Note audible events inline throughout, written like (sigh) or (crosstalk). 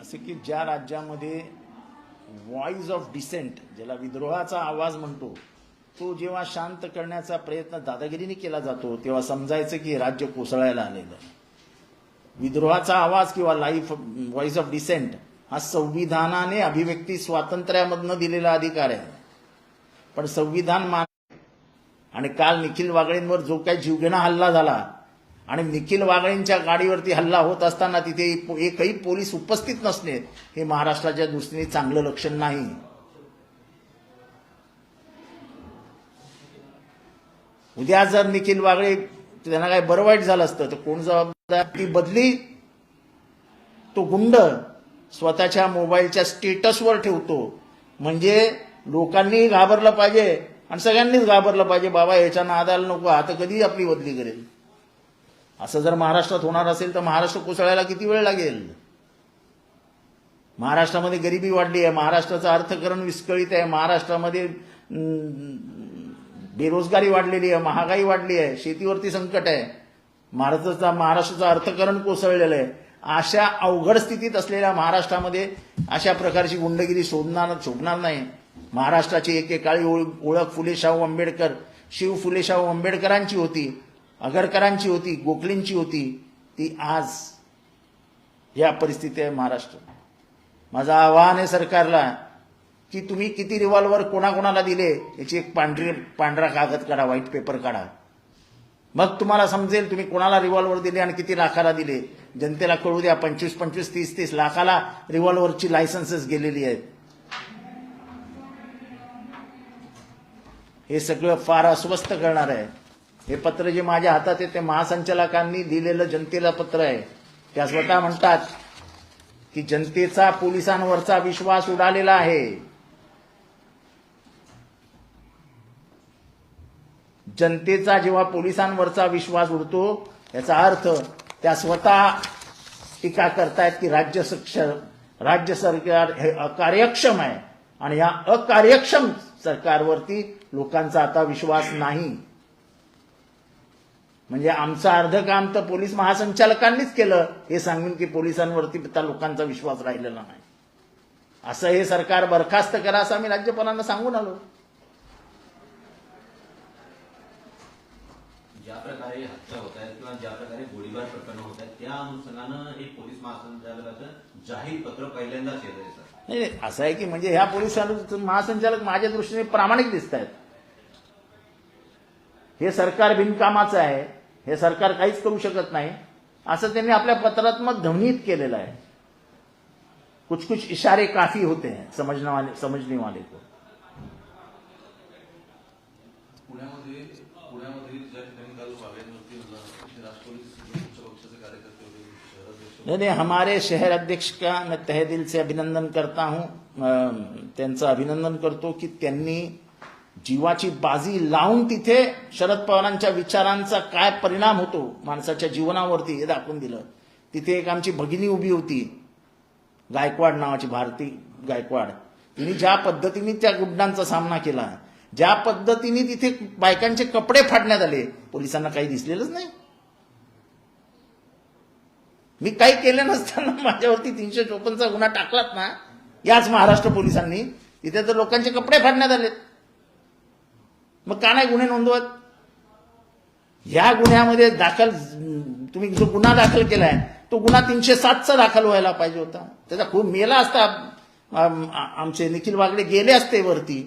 असे की ज्या राज्यामध्ये व्हॉइस ऑफ डिसेंट ज्याला विद्रोहाचा आवाज म्हणतो तो जेव्हा शांत करण्याचा प्रयत्न दादागिरीने केला जातो तेव्हा समजायचं की राज्य कोसळायला आलेलं विद्रोहाचा आवाज किंवा लाईफ व्हॉइस ऑफ डिसेंट हा संविधानाने अभिव्यक्ती स्वातंत्र्यामधनं दिलेला अधिकार आहे. पण संविधान मान आणि काल निखिल वागळेंवर जो काही जीवघेणा हल्ला झाला आणि निखिल वागळेंच्या गाडीवरती हल्ला होत असताना तिथे एकही पोलीस उपस्थित नसणे हे महाराष्ट्राच्या दृष्टीने चांगलं लक्षण नाही. उद्या जर निखिल वागळे त्यांना काय बरं वाईट झालं असतं तर कोण जबाबदार? ती बदली तो गुंड स्वतःच्या मोबाईलच्या स्टेटसवर ठेवतो. म्हणजे लोकांनी घाबरलं पाहिजे आणि सगळ्यांनीच घाबरलं पाहिजे बाबा याच्या नादाला नको आता कधी आपली बदली करेल. असं जर महाराष्ट्रात होणार असेल तर महाराष्ट्र कोसळायला किती वेळ लागेल? महाराष्ट्रामध्ये गरिबी वाढली आहे महाराष्ट्राचं अर्थकरण विस्कळीत आहे महाराष्ट्रामध्ये बेरोजगारी वाढलेली आहे महागाई वाढली आहे शेतीवरती संकट आहे. महाराष्ट्राचा महाराष्ट्राचं अर्थकरण कोसळलेलं आहे. अशा अवघड स्थितीत असलेल्या महाराष्ट्रामध्ये अशा प्रकारची गुंडगिरी शोधणार शोभणार नाही. महाराष्ट्राची एकेकाळी ओळख फुले शाहू आंबेडकर शिव फुले शाहू आंबेडकरांची होती. आगरकरांची होती गोखलेंची होती ती आज या परिस्थिती आहे महाराष्ट्र. माझं आव्हान आहे सरकारला की तुम्ही किती रिव्हॉल्वर कोणाकोणाला दिले याची एक पांढरी पांढरा कागद काढा व्हाईट पेपर काढा. मग तुम्हाला समजेल तुम्ही कोणाला रिव्हॉल्वर दिले आणि किती लाखाला दिले. जनतेला कळू द्या पंचवीस पंचवीस तीस तीस लाखाला रिव्हॉल्वरची लायसन्सेस गेलेली आहेत. हे सगळं फार अस्वस्थ करणार आहे. हे पत्र जे माझ्या हातात आहे ते महासंचालकांनी दिलेलं जनतेला पत्र आहे. त्या स्वतः म्हणतात की जनतेचा पोलिसांवरचा विश्वास उडालेला आहे. जनतेचा जेव्हा पोलिसांवरचा विश्वास उडतो याचा अर्थ त्या स्वतः टीका करतायत की राज्य सक्ष राज्य सरकार हे अकार्यक्षम आहे. आणि या अकार्यक्षम सरकारवरती लोकांचा आता विश्वास नाही. म्हणजे आमचं अर्ध काम तर पोलीस महासंचालकांनीच केलं. हे सांगून की पोलिसांवरती आता लोकांचा विश्वास राहिलेला नाही. असं हे सरकार बरखास्त करा असं आम्ही राज्यपालांना सांगून आलो. ज्या प्रकारे हत्या होत आहेत किंवा ज्या प्रकारे गोळीबार प्रकरण होत आहेत त्या अनुषंगानं एक पोलीस महासंचालकाचं जाहीर पत्र पहिल्यांदाच येत आहे सर. नाही नाही, असं आहे की म्हणजे ह्या पोलीस महासंचालक माझ्या दृष्टीने प्रामाणिक दिसत आहेत हे सरकार बिनकामाचं आहे. हे सरकार काहीच करू शकत नाही. असं त्यांनी आपल्या पत्रात्मक ध्वनीत केलेलं आहे. कुछ कुछ इशारे काफ़ी होते हैं समझने वाले समझने वाले को. पुण्यामध्ये पुण्यामध्ये ज्या ठिकाणी काल नहीं नहीं हमारे शहर अध्यक्ष का मैं तहे दिल से अभिनंदन करता हूँ. अं, त्यांचं अभिनंदन करतो की त्यांनी जीवाची बाजी लावून तिथे शरद पवारांच्या विचारांचा काय परिणाम होतो माणसाच्या जीवनावरती हे दाखवून दिलं. तिथे एक आमची भगिनी उभी होती गायकवाड नावाची भारती गायकवाड. तिने ज्या पद्धतीने त्या गुंडांचा सामना केला ज्या पद्धतीने तिथे बायकांचे कपडे फाडण्यात आले पोलिसांना काही दिसलेलंच नाही. मी काही केलं नसताना (laughs) माझ्यावरती तीनशे चोपन्नचा गुन्हा टाकलात ना याच महाराष्ट्र पोलिसांनी तिथे तर लोकांचे कपडे फाडण्यात आले मग का नाही गुन्हे नोंदवत? ह्या गुन्ह्यामध्ये दाखल तुम्ही जो गुन्हा दाखल केलाय तो गुन्हा तीनशे सातचा दाखल व्हायला पाहिजे होता. त्याचा खूप मेला असता. आमचे निखिल वागडे गेले असते वरती.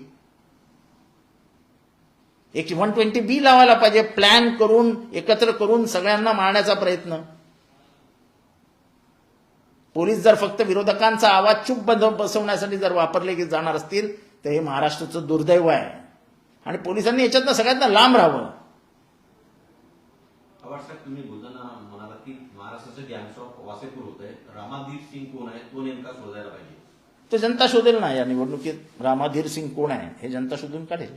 एक वन ट्वेंटी बी लावायला पाहिजे प्लॅन करून एकत्र करून सगळ्यांना मारण्याचा प्रयत्न. पोलीस जर फक्त विरोधकांचा आवाज चूप बंद बसवण्यासाठी जर वापरले जाणार असतील तर हे महाराष्ट्राचं दुर्दैव आहे. आणि पोलिसांनी याच्यातनं सगळ्यांना लांब राहावं. तुम्ही बोलताना म्हणाला की महाराष्ट्राचं गँग्स ऑफ वासेपूर होत आहे रामादीप सिंग कोण आहे? तो नेमका शोधायला पाहिजे. ते जनता शोधेल ना या निवडणुकीत. रामाधीर सिंग कोण आहे? हे जनता शोधून काढेल.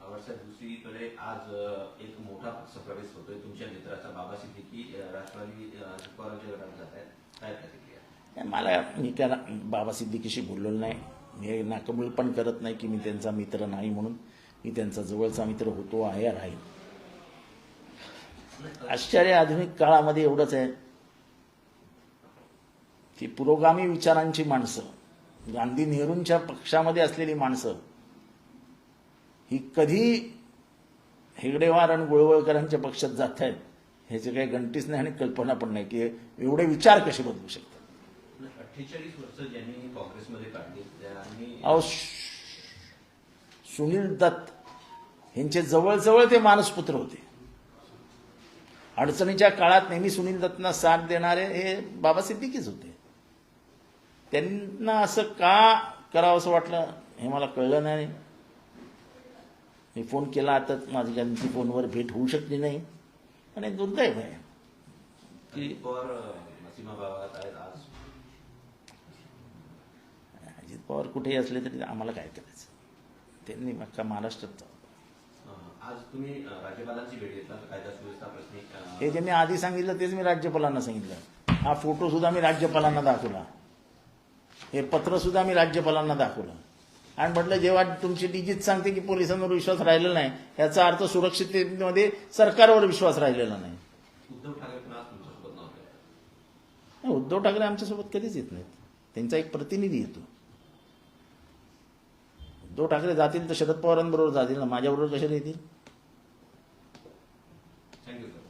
दुसरीकडे आज एक मोठा पक्षप्रवेश होतोय तुमच्या मित्राचा बाबा सिद्दीकी राष्ट्रवादी जात काय मला मी त्या बाबा सिद्दीकीशी बोललेलो नाही. मी नाकबूल पण करत नाही की मी त्यांचा मित्र नाही म्हणून. मी त्यांचा जवळचा मित्र होतो आहे राहील. आश्चर्य आधुनिक काळामध्ये एवढंच आहे. की पुरोगामी विचारांची माणसं गांधी नेहरूंच्या पक्षामध्ये असलेली माणसं ही कधी हेगडेवार आणि गोळवळकरांच्या पक्षात जात आहेत ह्याची काही गणतीच नाही आणि कल्पना पण नाही की एवढे विचार कसे बदलू शकतात. अठ्ठेचाळीस वर्ष ज्यांनी काँग्रेसमध्ये काढली सुनील दत्त यांचे जवळजवळ ते मानसपुत्र होते. अडचणीच्या काळात नेहमी सुनील दत्तना साथ देणारे हे बाबा सिद्दीकीच होते. त्यांना असं का करावं असं वाटलं हे मला कळलं नाही. मी फोन केला तर माझी त्यांची फोनवर भेट होऊ शकली नाही. आणि दुर्दैव आहे. आज. अजित पवार कुठेही असले तरी आम्हाला काय करायचं? त्यांनी अख्खा महाराष्ट्रात आज तुम्ही अं, राज्यपालांची भेट घेतला तर कायदा सुव्यवस्था प्रश्नी अं, हे जे मी आधी सांगितलं तेच मी राज्यपालांना सांगितलं. हा फोटो सुद्धा मी राज्यपालांना दाखवला. हे पत्र सुद्धा मी राज्यपालांना दाखवलं. आणि म्हटलं जेव्हा तुमची डिजिट सांगते की पोलिसांवर विश्वास राहिलेला नाही याचा अर्थ सुरक्षिततेमध्ये सरकारवर विश्वास राहिलेला उद्धव ठाकरे नाही, उद्धव ठाकरे आमच्यासोबत कधीच येत नाहीत. त्यांचा एक प्रतिनिधी येतो. उद्धव ठाकरे जातील तर शरद पवारांबरोबर जातील ना? माझ्याबरोबर कशाला येतील थँक्यू सर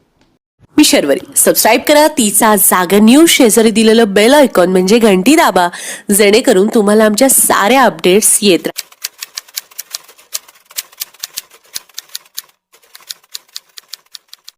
मी शर्वरी. सबस्क्राईब करा. तिचा जागर न्यूज शेजारी दिलेलं बेल आयकॉन म्हणजे घंटी दाबा. जेणेकरून तुम्हाला आमच्या साऱ्या अपडेट्स येत राहतील